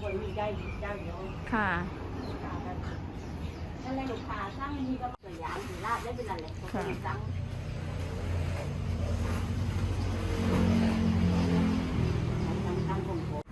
คนมีใจเจ้าเดียวค่ะนั่นแหละลูกค้าสร้างนี่ก็ตัวอย่างถือลาบได้เป็นอะไรก็เป็นสั่งตั้งของผม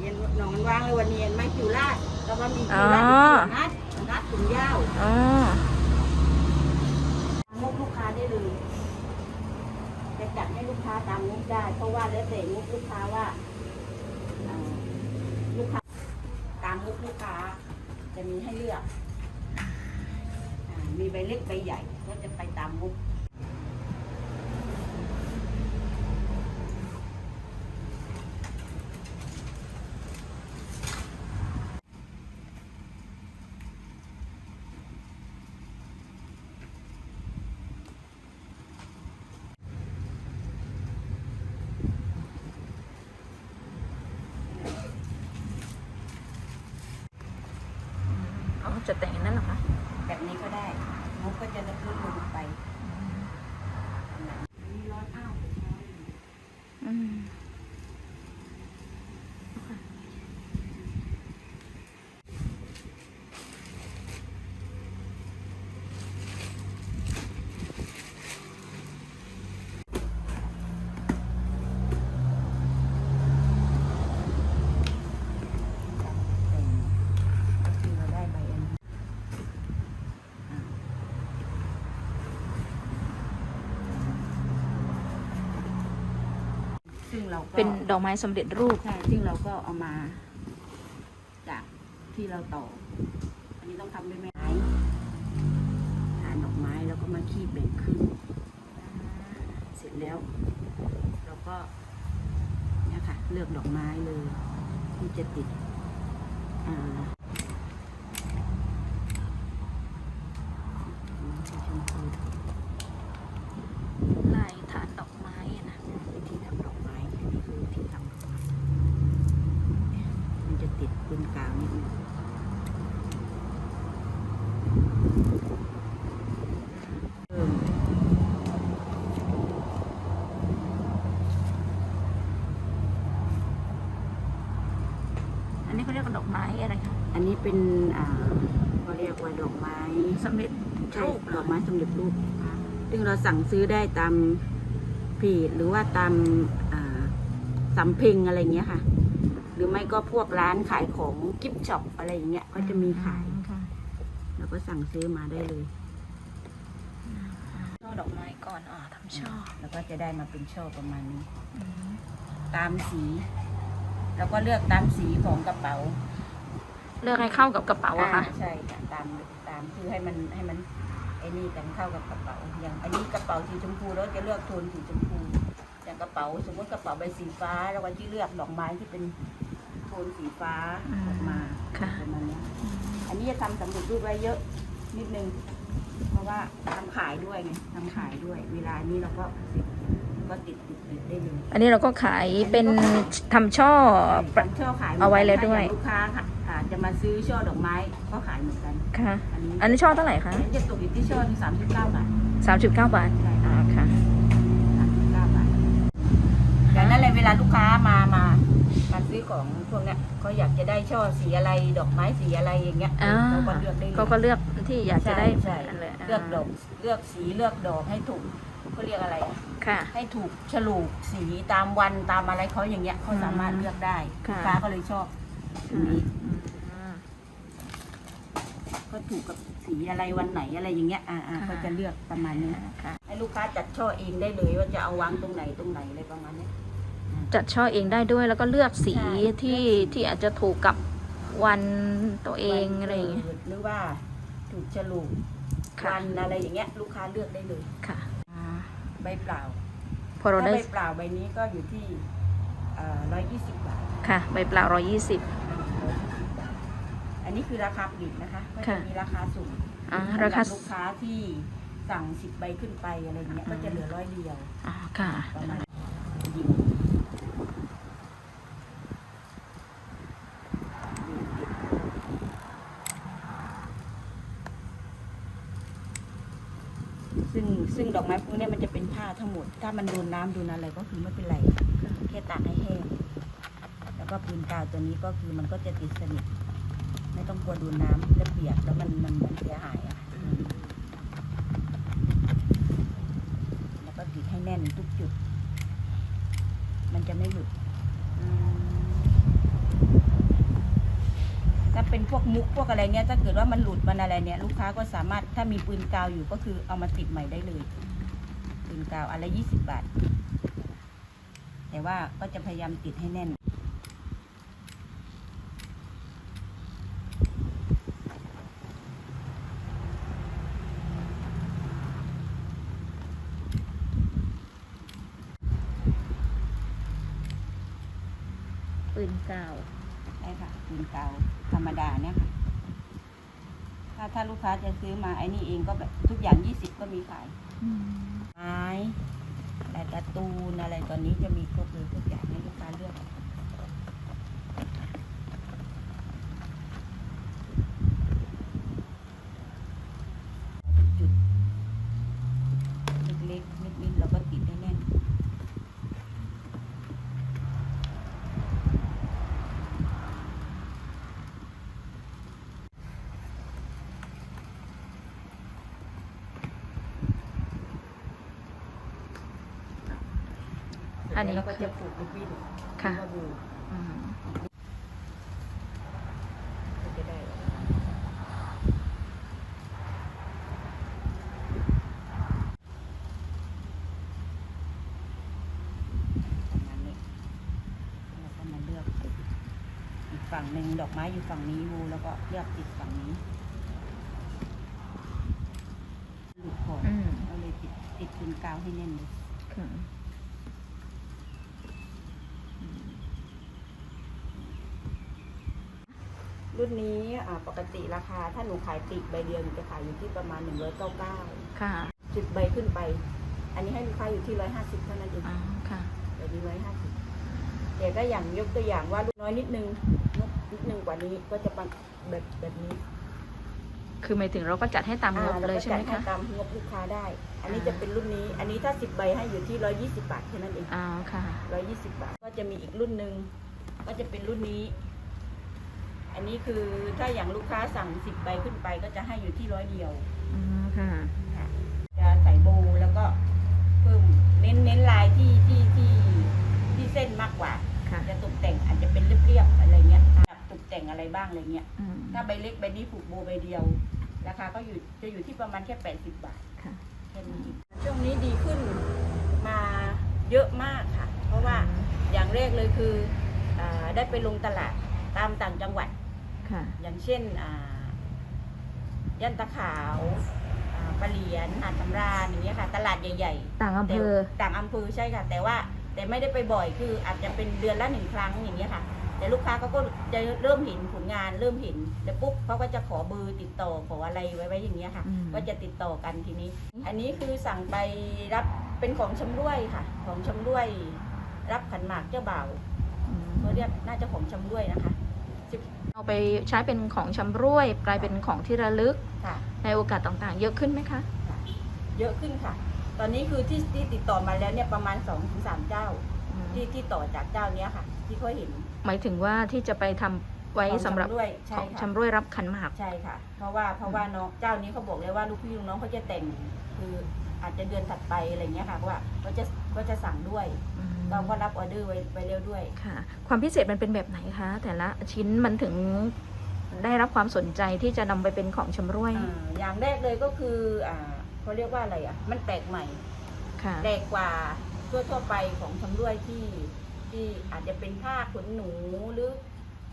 เย็นหนองมั นวางเลยนไม่คิวลาดแล้วก็มีคิวลาดที่นัดนัดถุงยาวอ๋อมุกลูกค้าได้เลยจะจัดให้ลูกค้าตามมุกได้ เพราะว่าแล้วแต่มุกลูกค้าว่าลูกค้าตามมุกลูกค้า จะมีให้เลือกอมีใบเล็กใบใหญ่ก็จะไปตามมุก อ๋อ จะแต่งอย่างนั้นเหรอคะ แบบนี้ก็ได้มุกก็จะลดลงไปมีร้อนอ้าว อืม คือเราได้ใบอันนี้อ่าซึ่ง เราก็เป็นดอกไม้สำเร็จรูป ใช่ซึ่งเราก็เอามา จากที่เราต่อ อันนี้ต้องทำด้วยไม้ฐานดอกไม้แล้วก็มาคีบแบ่งครึ่งเสร็จแล้ว เราก็เนี่ยค่ะ เลือกดอกไม้เลยที่จะติดอ่าสีชมพู ลายฐานดอกไม้อะนะ วิธีทำดอกไม้อันนี้คือวิธีทำดอกไม้มันจะติดบนกาวนิดนึงเพิ่ม อันนี้เขาเรียกว่าด อกไม้อะไรคะอันนี้เป็นอ่าเขาเรียกว่าดอกไม้สำเร็จใช่รูปดอกไม้สำเร็จรูปซึ่งเราสั่งซื้อได้ตามเพจหรือว่าตามอ่าสำเพ็งอะไรเงี้ยค่ะ หรือไม่ก็พวกร้านขายของกิฟต์ช็อปอะไรอย่างเงี้ยก็จะมีขายค่ะแล้วก็สั่งซื้อมาได้เลย ช่อดอกไม้ก่อนอ๋อทำช่อแล้วก็จะได้มาเป็นช่อประมาณนี้ อืมตามสี แล้วก็เลือกตามสีของกระเป๋า เลือกให้เข้ากับกระเป๋าอะคะอ่ใช่ค่ะตามตามคือให้มันให้มันไอ้นี่กันเข้ากับกระเป๋า อย่างอันนี้กระเป๋าสีชมพูแล้วจะเลือกโทนสีชมพู อย่างกระเป๋าสมมติกระเป๋าใบสีฟ้าเราก็ที่เลือกดอกไม้ที่เป็นโทนสีฟ้าออกมาค่ะ ประมาณนี้อันนี้จะทำสำเร็จรูปไว้เยอะนิดนึง เพราะว่าทำขายด้วยไงทำขายด้วย เวลานี้เราก็ก็ติดติดติดได้เลยอันนี้เราก็ขายเป็นทำช่อประทำช่อขายหมืนกันเอาไว้แล้วด้วยถ้าอางลูกค้าค่ะอ่า จะมาซื้อช่อดอกไม้ก็ขายเหมือนกัน ค่ะ อันนี้อันนี้ช่อเท่าไหร่คะอันนี้จะตกอยู่ที่ช่อที่สามสิบเก้าบาทสามสิบเก้าบาทใช่อ๋อค่ะ สามสิบเก้าบาทแต่นั่นแหละเวลาลูกค้ามามามาซื้อของพวกเนี้ยเขาอยากจะได้ช่อสีอะไรดอกไม้สีอะไรอย่างเงี้ยอ่า เขาก็เลือกได้เลย เขาก็เลือกที่อยากจะได้ใช่อันเลยเลือกดอกเลือกสีเลือกดอกให้ถูกเขาเรียกอะไรอะคค่ะ ให้ถูกฉลูกสีตามวันตามอะไรเขาอย่างเงี้ยเขาสามารถเลือกได้ค่ะ ลูกค้าก็เลยชอบอันนี้อืม ก็ถูกกับสีอะไรวันไหนอะไรอย่างเงี้ย อ่าอ่าค่ะก็จะเลือกประมาณนี้ค่ะให้ลูกค้าจัดช่อเองได้เลยว่าจะเอาวางตรงไหนตรงไหนอะไรประมาณเนี้ยจัดช่อเองได้ด้วยแล้วก็เลือกสีใช่ที่เลือกสีที่อาจจะถูกกับวันตัวเองอะไรอย่างเงี้ยวันกิดหรือว่าถูกฉลูกค่ะวันอะไรอย่างเงี้ย ลูกค้าเลือกได้เลยค่ะอ่าใบเปล่าพอเราถ้าได้ใบเปล่าใบนี้ก็อยู่ที่ร้อยยี่สิบบาทค่ะ ใบเปล่าร้อยี่สิบ อันนี้คือราคาปลีกนะคะก็จะค่ะมีราคาสูงอ่าสำหราคาลูกค้าที่สั่งสิบใบขึ้นไปอะไรเงี้ยก็จะเหลือร้อยเดียวอ่าค่ะประมาณยิงซึ่งซึ่งดอกไม้พวกเนี้ยมันจะเป็นผ้าทั้งหมด ถ้ามันโดนน้ำโดนอะไรก็คือไม่เป็นไร แค่ตากให้แห้ง แล้วก็ปืนกาวตัวนี้ก็คือมันก็จะติดสนิทไม่ ต้องกลัวโดนน้ำแล้วเปียกแล้วมันมันมันเสียหายอะแล้วก็ติดให้แน่นทุกจุด มันจะไม่หลุดถ้าเป็นพวกมุกพวกอะไรเนี้ยถ้าเกิดว่ามันหลุดมันอะไรเนี่ย ลูกค้าก็สามารถถ้ามีปืนกาวอยู่ก็คือเอามาติดใหม่ได้เลย ปืนกาวอันละยี่สิบบาท แต่ว่าก็จะพยายามติดให้แน่น ปื นกาวใช่ค่ะปืนกาวธรรมดาเนี่ยค่ะ ถ้าถ้าลูกค้าจะซื้อมาไอ้นี่เองก็แบบทุกอย่างยี่สิบก็มีขายไม้ลายการ์ตูนอะไรตอนนี้จะมีครบเลยทุกอย่างให้ลูกค้าเลือกจุดเล็กๆนิดๆแล้วก็ติดให้แน่น อันนี้ แล้วก็จะผูกลูกบิดค่ะก็ดูอืมก็จะได้ประมาณนี้แล้วก็มาเลือกติดอีกฝั่งหนึ่งดอกไม้อยู่ฝั่งนี้วูแล้วก็เลือกติดฝั่งนี้หลุดขอบอืมก็เลยติดติดคืนกาวให้แน่นเลยค่ะ รุ่นนี้อ่าปกติราคา ถ้าหนูขายปลีกใบเดียวหนูจะขายอยู่ที่ประมาณ 199ค่ะสิบใบขึ้นไป อันนี้ให้ลูกค้าอยู่ที่ 150เท่านั้นเองอ๋อค่ะใบนี้150แต่ก็อย่างยกตัวอย่างว่าลูกน้อยนิดนึงนกนิดนึงกว่านี้ก็จะเป็นแบบแบบนี้ คือหมายถึงเราก็จัดให้ตามงบอ่าเลยก็ใช่ไหมจัดคะตามงบลูกค้าได้ อันนี้อ่าจะเป็นรุ่นนี้ อันนี้ถ้า10ใบให้อยู่ที่120บาทแค่นั้นเองอ๋อค่ะ120บาท ก็จะมีอีกรุ่นหนึ่งก็จะเป็นรุ่นนี้ อันนี้คือถ้าอย่างลูกค้าสั่ง10ใบขึ้นไปก็จะให้อยู่ที่ร้อยเดียวอ๋อค่ะ ค่ะจะใส่โบว์แล้วก็เพิ่มเน้นเน้นลายที่ที่ที่ที่เส้นมากกว่า ค่ะจะตกแต่งอาจจะเป็นเรียบๆอะไรเงี้ยแบบตกแต่งอะไรบ้างอะไรเงี้ย อืมถ้าใบเล็กใบนี้ผูกโบว์ใบเดียว ราคาก็อยู่จะอยู่ที่ประมาณแค่ 80 บาท ค่ะ แค่นี้ช่วงนี้ดีขึ้นมาเยอะมากค่ะ เพราะว่าอย่างแรกเลยคืออาได้ไปลงตลาดตามต่างจังหวัด ค่ะ อย่างเช่นอ่าย่านตะขาวอ่าปะเหลียนหาดสำราญอย่างเงี้ยค่ะ ตลาดใหญ่ต่างอำเภอแต่ต่างอำเภอใช่ค่ะ แต่ว่าแต่ไม่ได้ไปบ่อยคืออาจจะเป็นเดือนละหนึ่งครั้งอย่างเงี้ยค่ะ แต่ลูกค้าเขาก็จะเริ่มเห็นผลงานเริ่มเห็นแล้วปุ๊บเขาก็จะขอเบอร์ติดต่อขออะไรไว้ไว้อย่างเงี้ยค่ะอืมก็จะติดต่อกันทีนี้ อันนี้คือสั่งไปรับเป็นของชำร่วยค่ะ ของชำร่วย รับขันหมากเจ้าบ่าวอืมเขาเรียกน่าจะของชำร่วยนะคะสิบ เอาไปใช้เป็นของชำร่วย กลายเป็นของที่ระลึกค่ะในโอกาสต่างๆ เยอะขึ้นไหมคะ เยอะขึ้นค่ะ ตอนนี้คือที่ที่ติดต่อมาแล้วเนี่ยประมาณ2อถึงสเจ้าอืมที่ที่ต่อจากเจ้าเนี้ยค่ะ ที่เขาเห็น หมายถึงว่าที่จะไปทำไว้ของสำหรับชำร่วยขใช่องค่ะชำร่วยรับขันหมากใช่ค่ะ เพราะว่าเพราะว่าน้องเจ้านี้เขาบอกเลยว่าลูกพี่ลูกน้องเขาจะแต่งคืออาจจะเดือนถัดไปอะไรเงี้ยค่ะว่าก็จะก็จะสั่งด้วยอืม เราก็รับออเดอร์ไว้ไว้เร็วด้วย ค่ะ ความพิเศษมันเป็นแบบไหนคะ แต่ละชิ้นมันถึงได้รับความสนใจที่จะนำไปเป็นของชำร่วยอ่าอย่างแรกเลยก็คืออ่าเขาเรียกว่าอะไรอะ มันแปลกใหม่ ค่ะ แปลกกว่าทั่วทั่วๆไปของชำร่วยที่ที่อาจจะเป็นผ้าขนหนูหรือ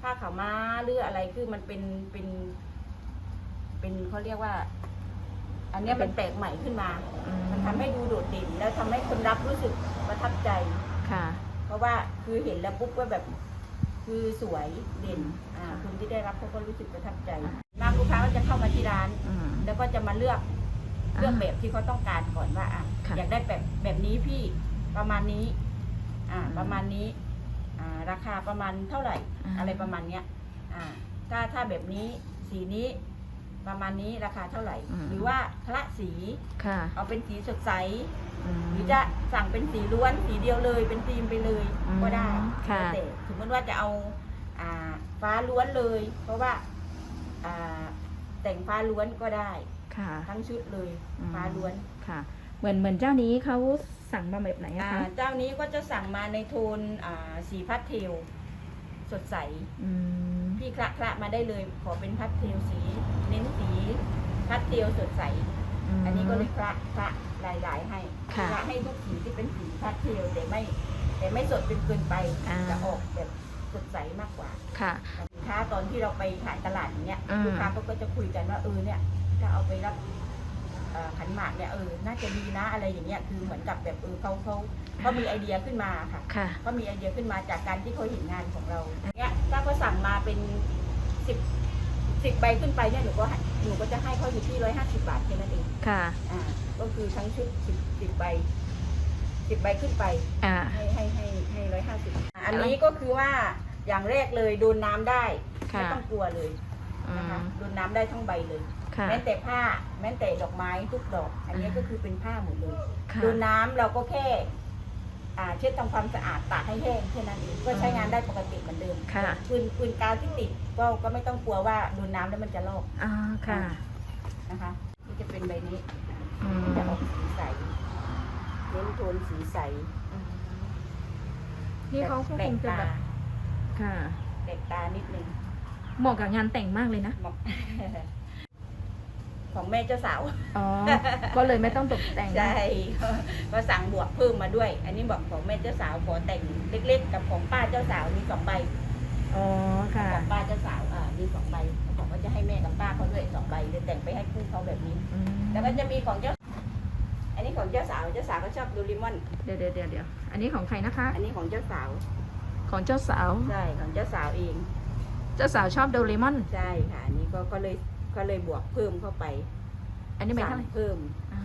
ผ้าขาวม้าหรืออะไรคือมันเป็นเป็น เป็นเขาเรียกว่า อันเนี้ยมันแปลกใหม่ขึ้นมามันทำให้ดูโดดเด่นแล้วทำให้คนรับรู้สึกประทับใจ ค่ะ เพราะว่าคือเห็นแล้วปุ๊บก็แบบ คือสวยเด่นอ่าคนที่ได้รับเขาก็รู้สึกประทับใจบางลูกค้าก็จะเข้ามาที่ร้าน อืม แล้วก็จะมาเลือกอ่าเลือกแบบที่เขาต้องการก่อนว่าอะค่ะอยากได้แบบแบบนี้พี่ประมาณนี้ อ่าประมาณนี้ อ่า ราคาประมาณเท่าไหร่อะไรประมาณเนี้ย อ่า ถ้าถ้าแบบนี้สีนี้ ประมาณนี้ราคาเท่าไหร่หรือว่าคละสีค่ะเอาเป็นสีสดใสมหรือจะสั่งเป็นสีล้วนสีเดียวเลยเป็นธีมไปเลยอืมก็ได้ค่ะแล้วแต่สมมติว่าจะเอาอ่าฟ้าล้วนเลย เพราะว่าอ่าแต่งฟ้าล้วนก็ได้ ค่ะ ทั้งชุดเลยอืม ฟ้าล้วนค่ะ เหมือนเหมือนเจ้านี้เขาสั่งมาแบบไหนอะอ่าคะ เจ้านี้ก็จะสั่งมาในโทนอ่าสีพัดเทล สดใส อืมพี่คละคละมาได้เลย ขอเป็นพัดเทลสีเน้นสีพัดเทลสดใส อันนี้ก็เลยคละคละลายลาย ๆ ให้ค่ะคละให้ทุกสีที่เป็นสีพาสเทลแต่ไม่ แต่ไม่สดจนเกินไปอ่า จะออกแบบสดใสมากกว่า ค่ะ สินค้าตอนที่เราไปขายตลาดอย่างเงี้ยอืม ลูกค้าก็จะคุยกันว่าเออเนี่ยถ้าเอาไปรับเอ่อ ขันหมากเนี่ยเออน่าจะดีนะอะไรอย่างเงี้ยคือเหมือนกับแบบเออเขาเขาเขามีไอเดียขึ้นมาค่ะค่ะ เขามีไอเดียขึ้นมาจากการที่เขาเห็นงานของเราเนี่ยถ้าเขาสั่งมาเป็นสิบสิบใบขึ้นไปเนี่ยหนูก็ให้หนูก็จะให้เขาอยู่ที่ร้อยห้าสิบบาทแค่นั้นเองค่ะ อ่าก็คือทั้งชุดสิบสิบใบสิบใบขึ้นไปอ่า ให้ให้ให้ให้ร้อยห้าสิบอันนี้ก็คือว่าอย่างแรกเลยโดนน้ำได้ค่ะไม่ต้องกลัวเลยอื นะคะมโดนน้ำได้ทั้งใบเลย ค่ะ แม้แต่ผ้าแม้แต่ดอกไม้ทุกดอก อันนี้อ่าก็คือเป็นผ้าหมดเลยค่ะโดนน้ำเราก็แค่ อ่าเช็ดทำความสะอาดตากให้แห้งแค่นั้นเองก็ใช้งานได้ปกติเหมือนเดิมค่ะปืนปืนกาวที่ติดก็ก็ไม่ต้องกลัวว่าโดนน้ำแล้วมันจะลอกอ่าค่ะนะคะนี่จะเป็นใบนี้อืมจะออกสีใสเน้นโทนสีใสนี่เขาก็แปลคกงจะตาแบบค่ะแปลกตานิดนึง เหมาะกับงานแต่งมากเลยนะเหมาะของแม่เจ้าสาว อ๋อ ก็เลยไม่ต้องตกแต่งใช่ก็สั่งบวกเพิ่มมาด้วย อันนี้บอกของแม่เจ้าสาวขอแต่งเล็ก ๆ กับของป้าเจ้าสาวมีสองใบอ๋อค่ะ ของป้าเจ้าสาวอ่ามีสองใบเขาบอกว่าจะให้แม่กับป้าเขาด้วยสองใบเลยแต่งไปให้คู่เขาแบบนี้ อืมแล้วก็จะมีของเจ้า อันนี้ของเจ้าสาวเจ้าสาวก็ชอบดูริมอน เดี๋ยวเดี๋ยวเดี๋ยวเดี๋ยวอันนี้ของใครนะคะ อันนี้ของเจ้าสาว ของเจ้าสาว ใช่ของเจ้าสาวเอง เจ้าสาวชอบโดเรมอน ใช่ค่ะอันนี้ก็ก็เลยก็เลยบวกเพิ่มเข้าไปอันนี้ใบสั่เท่างไหร่เพิ่ม อ่า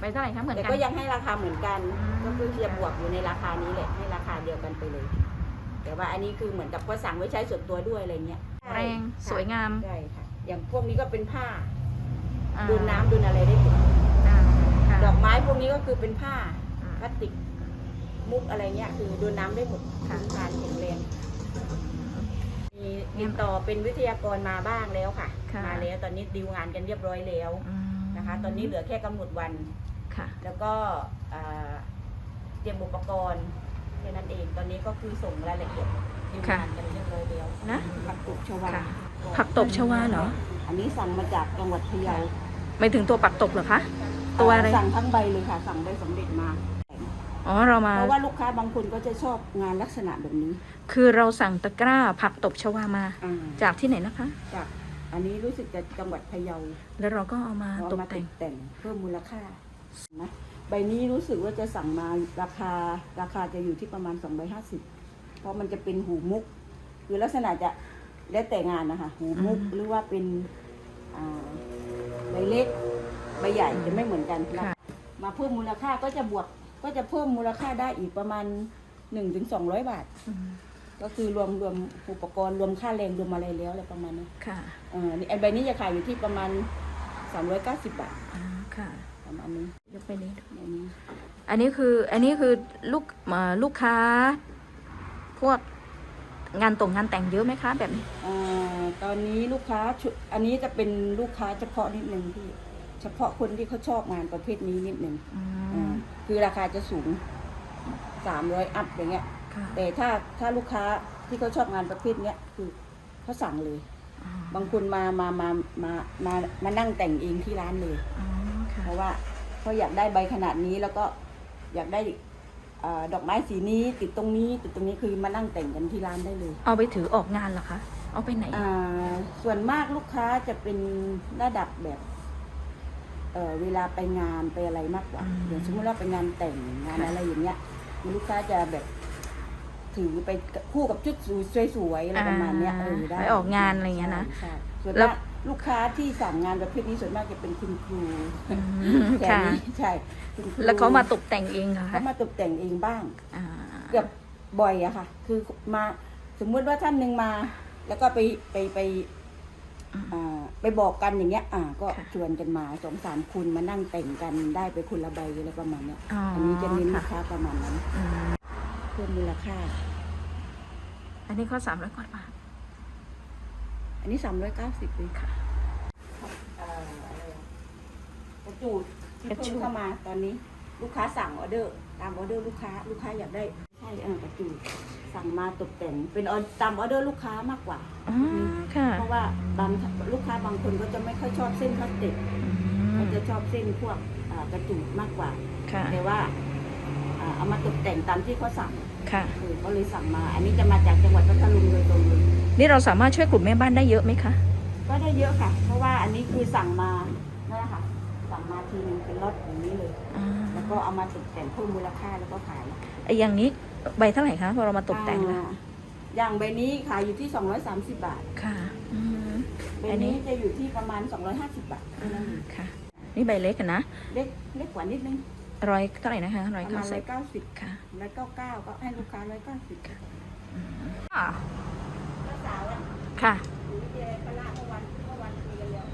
ใบเท่าไหร่คะเหมือนแต่กัน ก็ยังให้ราคาเหมือนกัน อืม ก็คือจะบวกอยู่ในราคานี้แหละให้ราคาเดียวกันไปเลย แต่ว่าอันนี้คือเหมือนกับก็สั่งไว้ใช้ส่วนตัวด้วยอะไรเงี้ยแรงสวยงามใช่ค่ะ อย่างพวกนี้ก็เป็นผ้าอ่าดูน้ำดูอะไรได้หมดอ่าค่ะดอกไม้พวกนี้ก็คือเป็นผ้าอ่าพลาสติกมุกอะไรเงี้ยคือดูน้ำได้หมดค่ะทานแข็งแรง มีติดต่อเป็นวิทยากรมาบ้างแล้วค่ะ ค่ะ มาแล้วตอนนี้ดีลงานกันเรียบร้อยแล้วอืมนะคะ ตอนนี้เหลือแค่กำหนดวัน ค่ะ แล้วก็อ่าเตรียมอุปกรณ์แค่นั้นเอง ตอนนี้ก็คือส่งรายละเอียดดีลค่ะงานกันเรียบร้อยแล้วนะ ผักตบชวาค่ะ ผักตบชวาเหรออันนี้สั่งมาจากจังหวัดพะเยาไม่ถึงตัวปักตบเหรอคะ ตัวอะไร สั่งทั้งใบเลยค่ะ สั่งใบสำเร็จมา อ๋อเรามา เพราะว่าลูกค้าบางคนก็จะชอบงานลักษณะแบบนี้คือเราสั่งตะกร้าผักตบชวามา อ่าจากที่ไหนนะคะ จากอันนี้รู้สึกจะจังหวัดพะเยาแล้วเราก็เอามาเราตกมาตแต่งกแต่งเพิ่มมูลค่านะใบนี้รู้สึกว่าจะสั่งมาราคาราคาจะอยู่ที่ประมาณ250 เพราะมันจะเป็นหูมุก คือลักษณะจะแล้วแต่งานนะคะ หูมุกอืมหรือว่าเป็นอ่าใบเล็ก ใบใหญ่จะไม่เหมือนกันค่ะ มาเพิ่มมูลค่าก็จะบวก ก็จะเพิ่มมูลค่าได้อีกประมาณ1นถึงสองบาทอืมก็คือรวมรวมอุปกรณ์รวมค่าแรงรวมอะไรแล้วอะไรประมาณนี้ค่ะเออนี่ไอ้ใบนี้จะขายอยู่ที่ประมาณ390บาทอ่าค่ะ ประมาณนี้ยกไปนี้ ใบนี้ อันนี้คืออันนี้คือลูกเอ่อลูกค้า พวกงานตรงงานแต่งเยอะไหมคะแบบนี้ อ่าตอนนี้ลูกค้าชุดอันนี้จะเป็นลูกค้าเฉพาะนิดนึงพี่ เฉพาะคนที่เขาชอบงานประเภทนี้นิดหนึ่งอือ่ามคือราคาจะสูงสามร้อยอัพอย่างเงี้ย ค่ะแต่ถ้าถ้าลูกค้าที่เขาชอบงานประเภทเนี้ยคือเขาสั่งเลย อ๋อบางคนมามามามามามานั่งแต่งเองที่ร้านเลย อ๋อค่ะเพราะว่าเขาอยากได้ใบขนาดนี้แล้วก็อยากได้เออดอกไม้สีนี้ติดตรงนี้ ติดตรงนี้คือมานั่งแต่งกันที่ร้านได้เลยเอาไปถือออกงานเหรอคะ เอาไปไหน อ่าส่วนมากลูกค้าจะเป็นระดับแบบ เออเวลาไปงานไปอะไรมากกว่าอืม อย่างสมมติว่าไปงานแต่งงานค่ะอะไรอย่างเงี้ยลูกค้าจะแบบถือไปคู่กับชุดสวยๆอะไรประมาณเนี้ยเออได้ไปออกงานอะไรอย่างเงี้ยนะใช่ส่วนแล้ว มากลูกค้าที่สั่งงานประเภทนี้ส่วนมากจะเป็นคุณครูอืมแถวค่ะ นี้ใช่คุณครูแล้วเขามาตกแต่งเองเหรอคะเขามาตกแต่งเองบ้าง อ่า เกือบบ่อยอะค่ะ คือมาสมมุติว่าท่านหนึ่งมา แล้วก็ไปไปไป อ่าไปบอกกันอย่างเงี้ย อ่า ก็ชวนกันมาสองสามคนมานั่งแต่งกันได้ไปคนละใบอะไรประมาณเนี้ยอ๋ออันนี้จะเน้นลูค่ะกค้าประมาณนั้นอืมเพิ่มมูลค่า อันนี้ก็สามร้อยกว่าบาทอันนี้สามร้อยเก้าสิบเลยค่ะกระจูดที่กระจูเพิ่ด มเข้ามาตอนนี้ ลูกค้าสั่งออเดอร์ ตามออเดอร์ลูกค้า ลูกค้าอยากได้ใช่เออกระจูด สั่งมาตกแต่งเป็นออตามออเดอร์ลูกค้ามากกว่า อ๋อค่ะเพราะว่าบางลูกค้าบางคนก็จะไม่ค่อยชอบเส้นพลาสติกอืเขามจะชอบเส้นพวกอ่ากระจูดมากกว่า ค่ะแต่ว่าอ่าเอามาตกแต่งตามที่เขาสั่งค่ะเออก็เลยสั่งมา อันนี้จะมาจากจังหวัดพัทลุงโดยตรงเลยนี่เราสามารถช่วยกลุ่มแม่บ้านได้เยอะไหมคะ ก็ได้เยอะค่ะ เพราะว่าอันนี้คือสั่งมานั่นแหละค่ะสั่งมาทีนึงเป็นล็อตอย่างนี้เลย อ่าแล้วก็เอามาตกแต่งเพิ่มมูลค่าแล้วก็ขาย ไอ้อย่างนี้ ใบเท่าไหร่คะพอเรามาตกแต่งแล้วอ่าอย่างใบนี้ขายอยู่ที่ 230 บาทค่ะอืม ใบอันนี้ นี้จะอยู่ที่ประมาณ 250 บาทเท่านั้นเองค่ะ นี่ใบเล็กอะนะเล็กเล็กกว่านิดนึงร้อยเท่าไหร่นะคะปร้อยระเก้ามาณสิบ190 ค่ะร้อยเก้าเก้าก็ให้ลูกค้าร้อยเก้าสิบอ่าลูกสาวอะค่ะอยู่ที่เจพละเมื่อวันเมื่อวันคุยกันแล้ว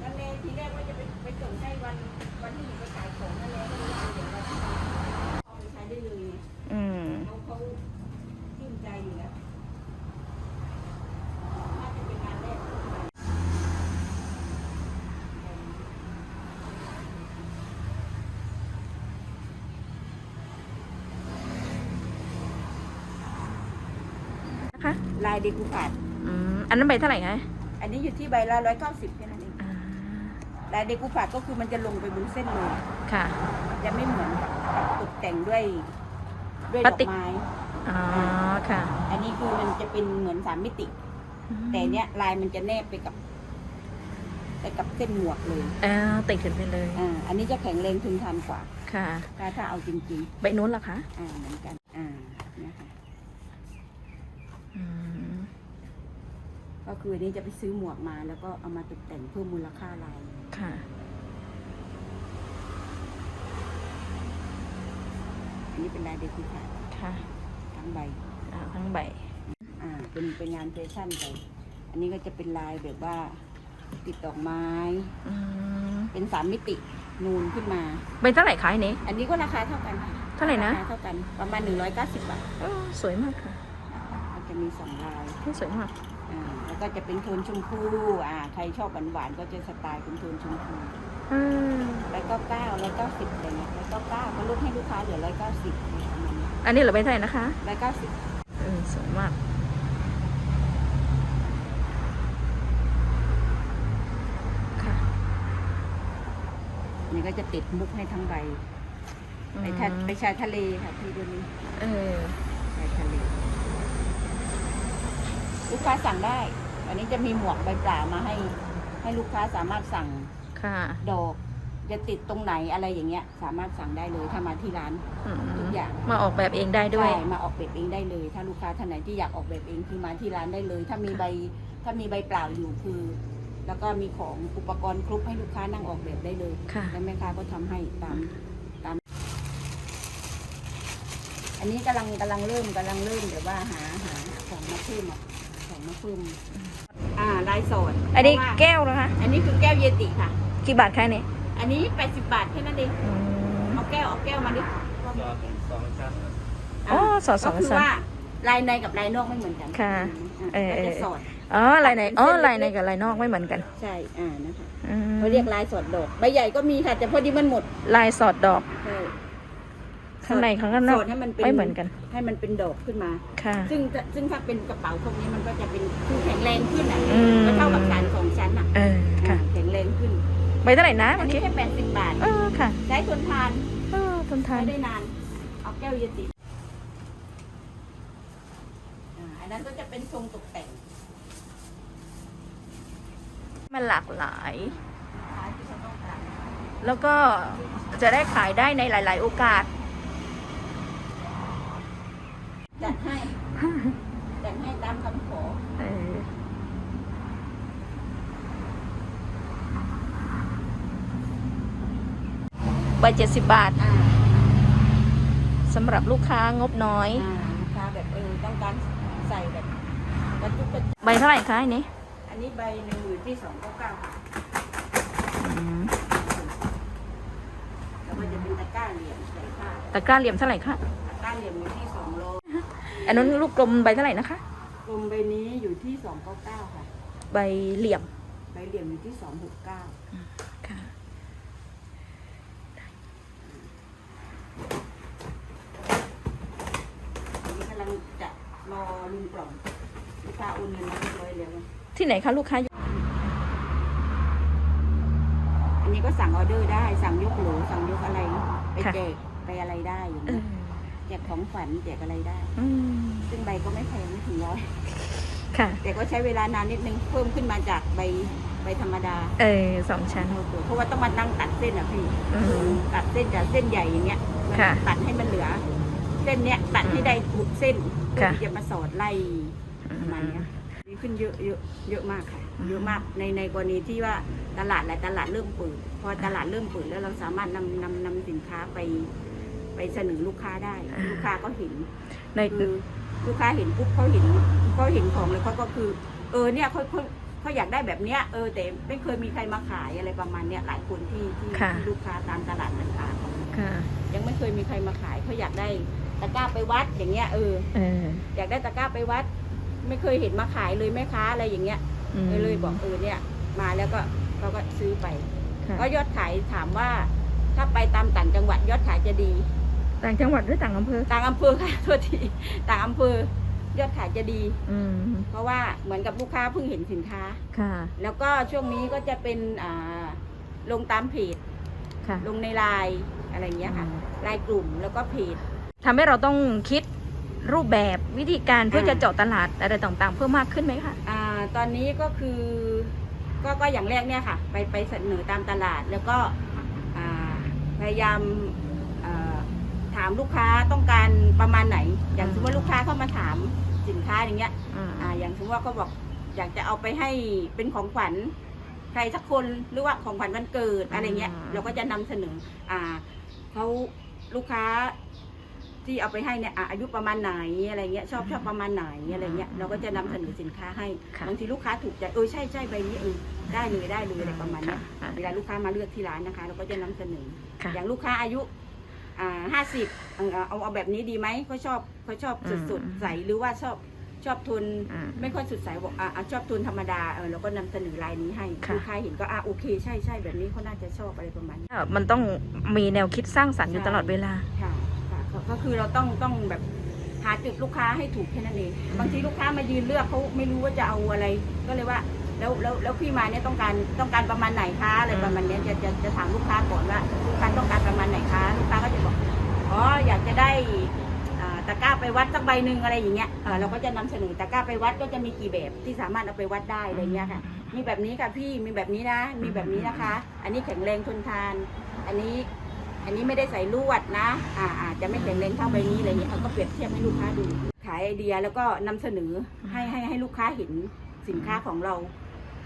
นั่นเองทีแรกว่าจะไปไปส่งให้วันวันที่หนูไปขายของนั่นแหละไม่รู้ว่าเดี๋ยวเราจะเอาไปใช้ได้เลยไง อืม เขาเขาชื่นใจอยู่แล้วน่าจะเป็นงานแรกของเรา นะ คะลายเดกูขาดอืมอันนั้นใบเท่าไหร่คะอันนี้อยู่ที่ใบละร้อยเก้าสิบแค่นั้นเองอ่าลายเดกูขาดก็คือมันจะลงไปบนเส้นเลยค่ะ จะไม่เหมือนกับตกแต่งด้วยด้วยพดลาอสติก กไม้ อ๋อค่ะอันนี้คือมันจะเป็นเหมือนสามมิติ แต่เนี้ยลายมันจะแนบไปกับ ไปกับเส้นหมวกเลยเออติดขึ้นไปเลยอ่าอันนี้จะแข็งแรงทนทานกว่าค่ะ ถ้าถ้าเอาจริงใบนู้นล่ะคะ ๆ อ่าเหมือนกัน อ่าเนี่ยค่ะ อืม ก็ คืออันนี้จะไปซื้อหมวกมา แล้วก็เอามาตกแต่งเพิ่มมูลค่าลายค่ะ อันนี้เป็นลายเดคูค่ะค่ะทั้งใบอ่าทั้งใบ อ่าเป็นเป็นงานแฟชั่นไปอันนี้ก็จะเป็นลายแบบว่า ติดดอกไม้ อืมเป็นสามมิตินูนขึ้นมา ใบเท่าไหร่ขายนี้ อันนี้ก็ราคาเท่ากันค่ะเท่าไหร่นะ คเท่ากันประมาณ 190 บาทโอ้สวยมากค่ะมันจะมีสองลายที่สวยมากอ่า แล้วก็จะเป็นโทนชมพูอ่าใครชอบหวานๆก็จะสไตล์เป็นโทนชมพูอืมแล้วก็เก้าแล้วก็สิบอะไรเงี้ยแล้วก็เก้าก็ลดให้ลูกค้าเหลือร้อยเก้าสิบประมาณนี้อันนี้เหลือใบเท่าไหร่นะคะร้อยเก้าสิบเออสวยมากค่ะนี่ก็จะติดมุกให้ทั้งใบไปทะไปชายทะเลค่ะพี่ดูนี่เออชายทะเลลู กค้าสั่งได้อันนี้จะมีหมวกใบเปล่ามาให้ ให้ลูกค้าสามารถสั่งค่ะ ดอก จะติดตรงไหนอะไรอย่างเงี้ย สามารถสั่งได้เลยถ้ามาที่ร้านอืมทุกอย่างมาออกแบบเองได้ด้วย ใช่มาออกแบบเองได้เลย ถ้าลูกค้าท่านไหนที่อยากออกแบบเองคือมาที่ร้านได้เลย ถ้ามีใบถ้ามีใบเปล่าอยู่คือ แล้วก็มีของอุปกรณ์ครบให้ลูกค้านั่งออกแบบได้เลยค่ะ แล้วแม่ค้าก็ทำให้ตามตาม อันนี้กำลังกำลังเริ่มกำลังเริ่มแบบว่าหาหาของมาเพิ่มอะของ มาเพิ่มอ่าลายสอดอันนี้เพราะว่าแก้วนะคะ อันนี้คือแก้วเยติค่ะ กี่บาทคะเนี่ยอันนี้ 80 บาทแค่นั้นเองอืมเอาแก้วเอาแก้วมาดิอ๋อสอดสองก็คือชั้น ว่าลายในกับลายนอกไม่เหมือนกันค่ะอะเออก็จะเออสอด อ๋อลายในอ๋อลายในกับลายนอกไม่เหมือนกันใช่อ่านะคะอืมเขาเรียกลายสอดดอกใบใหญ่ก็มีค่ะแต่พอดีมันหมดลายสอดดอก ใช่ ข้างในข้างนอกสอดให้มันเป็นไม่เหมือนกัน ให้มันเป็นดอกขึ้นมาค่ะซึ่งถ้าซึ่งถ้าเป็นกระเป๋าพวกนี้มันก็จะเป็นคือแข็งแรงขึ้นอะอืมก็เท่ากับการของฉันอะเออค่ะอ่าแข็งแรงขึ้นใบเท่าไหร่นะอัเมื่นอนี้กี้แค่แปดสิบบาทเออค่ะใช้ทนทานเออทนทาใช้นได้นานเอาแก้วเยติอ่าอันนั้นก็จะเป็นทรงตกแต่งมันหลากหลายขายที่เขาต้องการแล้วก็จะได้ขายได้ในหลาย ๆ โอกาส จัดให้ จัดให้ตามคำขอเออใบเจ็ดสิบบาทอ่าสำหรับลูกค้างบน้อย อ่าลูกค้าแบบเออต้องการใส่แบบกระจุกกระจิกใบเท่าไหร่คะอันนี้อันนี้ใบหนึ่งอยู่ที่สองเก้าเก้าค่ะอืมแล้วก็จะเป็นตะกร้าเหลี่ยมใส่ผ้าตะกร้าเหลี่ยมเท่าไหร่คะตะกร้าเหลี่ยมอยู่ที่สองโล อันนั้นลูกกลมใบเท่าไหร่นะคะ กลมใบนี้อยู่ที่สองเก้าเก้าค่ะ ใบเหลี่ยม ใบเหลี่ยมอยู่ที่สองหกเก้าค่ะ อันนี้กำลังจะรอลุงกล่องลูกค้าโอนเงินมาเรียบร้อยแล้ว ที่ไหนคะลูกค้า อันนี้ก็สั่งออเดอร์ได้ สั่งยกโหลสั่งยกอะไร ไปค่ะ แจกไปอะไรได้อย่างเอนี้อ แจกของฝันแจกอะไรได้ อืมซึ่งใบก็ไม่แพงไม่ถึงร้อย ค่ะ แต่ก็ใช้เวลานานนิดนึงเพิ่มขึ้นมาจากใบใบธรรมดาเออสองชั้น เพราะว่าต้องมานั่งตัดเส้นอะพี่อืมตัดเส้นจากเส้นใหญ่อย่างเงี้ยมันค่ะตัดให้มันเหลือ เส้นเนี้ยตัดให้ได้ถูกเส้นเพื่อค่ะ ที่จะมาสอดไล่ประมาณเนี้ยดีขึ้นเยอะเยอะเยอะมากค่ะอืมเยอะมากในในกรณีที่ว่าตลาดหลายตลาดเริ่มเปิด พอตลาดเริ่มเปิดแล้วเราสามารถนำนำนำสินค้าไป ไปเสนอลูกค้าได้ ลูกค้าก็เห็นในคือลูกค้าเห็นปุ๊บเขาเห็นเขาเห็นของเลยเขาก็คือ เออเนี่ยเขาเขาเขาอยากได้แบบเนี้ยเออแต่ไม่เคยมีใครมาขายอะไรประมาณเนี้ยหลายคนที่ที่ค่ะ ที่ลูกค้าตามตลาดต่างค่ะๆยังไม่เคยมีใครมาขายเขาอยากได้ตะกร้าไปวัดอย่างเงี้ยเออ เอออยากได้ตะกร้าไปวัด ไม่เคยเห็นมาขายเลยแม่ค้าอะไรอย่างเงี้ย อืมเออเลยบอกเออเนี่ย มาแล้วก็เขาก็ซื้อไปค่ะก็ยอดขายถามว่า ถ้าไปตามต่างจังหวัดยอดขายจะดี ต่างจังหวัดหรือต่างอำเภอ ต่างอำเภอค่ะโทษทีต่างอำเภอยอดขายจะดี อืม เพราะว่าเหมือนกับลูกค้าเพิ่งเห็นสินค้า ค่ะ แล้วก็ช่วงนี้ก็จะเป็นอ่าลงตามเพจค่ะ ลงในไลน์อะไรอย่างเงี้ยค่ะไลน์กลุ่มแล้วก็เพจ ทำให้เราต้องคิดรูปแบบวิธีการเพื่ออ่าจะเจาะตลาดอะไรต่างๆ เพิ่มมากขึ้นไหมคะ อ่าตอนนี้ก็คือก็ก็อย่างแรกเนี่ยค่ะ ไปไปเสนอตามตลาดแล้วก็อ่าพยายามอ่า ถามลูกค้าต้องการประมาณไหน อย่างสมมติว่าลูกค้าเข้ามาถามสินค้าอย่างเงี้ยอืมอ่าอย่างสมมติว่าเขาบอกอยากจะเอาไปให้เป็นของขวัญใครสักคนหรือว่าของขวัญวันเกิดอะไรเงี้ย เราก็จะนำเสนออ่าเขาลูกค้าที่เอาไปให้เนี่ยอะอายุประมาณไหนอะไรเงี้ยชอบชอบประมาณไหนอะไรเงี้ยเราก็จะนำเสนอสินค้าให้ค่ะบางทีลูกค้าถูกใจเออใช่ใช่ใบนี้เออได้เลยได้เลยอะไรประมาณเนี้ยค่ะเวลาลูกค้ามาเลือกที่ร้านนะคะ เราก็จะนำเสนอค่ะอย่างลูกค้าอายุ อ่าห้าสิบเอาเอาเอาแบบนี้ดีไหมเขาชอบเขาชอบสดสดอืมใสหรือว่าชอบชอบทุนอืมไม่ค่อยสดใสบอกอะอะชอบทุนธรรมดาเออเราก็นำเสนอลายนี้ให้ค่ะลูกค้าเห็นก็อะโอเคใช่ใช่แบบนี้เขาน่าจะชอบอะไรประมาณนี้มันต้องมีแนวคิดสร้างสรรค์อยู่ใช่ตลอดเวลาค่ะค่ะก็ก็คือเราต้องต้องแบบหาจุดลูกค้าให้ถูกแค่นั้นเองบางทีลูกค้ามายืนเลือกเขาไม่รู้ว่าจะเอาอะไร ก็เลยว่า แล้วแล้วแล้วพี่มาเนี่ยต้องการต้องการประมาณไหนคะอะไรประมาณเนี้ยจะจะจะถามลูกค้าก่อนว่าลูกค้าต้องการประมาณไหนคะลูกค้าก็จะบอกอ๋ออยากจะได้อ่าตะกร้าไปวัดสักใบหนึ่งอะไรอย่างเงี้ยเออเราก็จะนำเสนอตะกร้าไปวัดก็จะมีกี่แบบที่สามารถเอาไปวัดได้อะไรเงี้ยค่ะ มีแบบนี้ค่ะพี่มีแบบนี้นะ มีแบบนี้นะคะ อันนี้แข็งแรงทนทาน อันนี้อันนี้ไม่ได้ใส่ลวดนะ อ่าอาจจะไม่แข็งแรงเท่าใบนี้อะไรเงี้ยเอาก็เปรียบเทียบให้ลูกค้าดู ขายไอเดียแล้วก็นำเสนอให้ให้ให้ลูกค้าเห็นสินค้าของเรา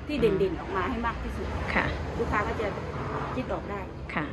ที่เด่นๆออกมาให้มากที่สุด ค่ะ ลูกค้าก็จะคิดออกได้ค่ะ